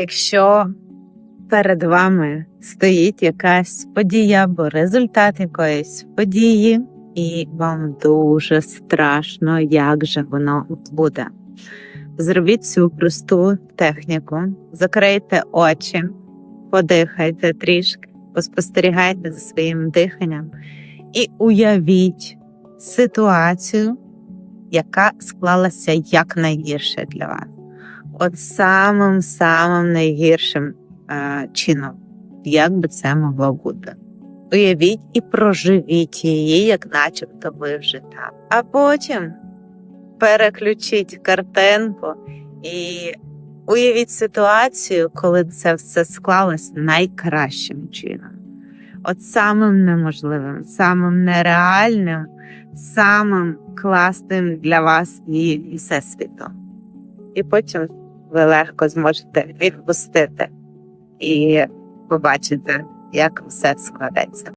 Якщо перед вами стоїть якась подія або результат якоїсь події, і вам дуже страшно, як же воно буде. Зробіть цю просту техніку, закрийте очі, подихайте трішки, поспостерігайте за своїм диханням і уявіть ситуацію, яка склалася якнайгірше для вас. От самим самим найгіршим е, чином, як би це могло бути. Уявіть і проживіть її, як начебто ви вже там. А потім переключіть картинку і уявіть ситуацію, коли це все склалось найкращим чином. От самим неможливим, самим нереальним, самим класним для вас і всесвітом. І потім ви легко зможете відпустити і побачити, як все складеться.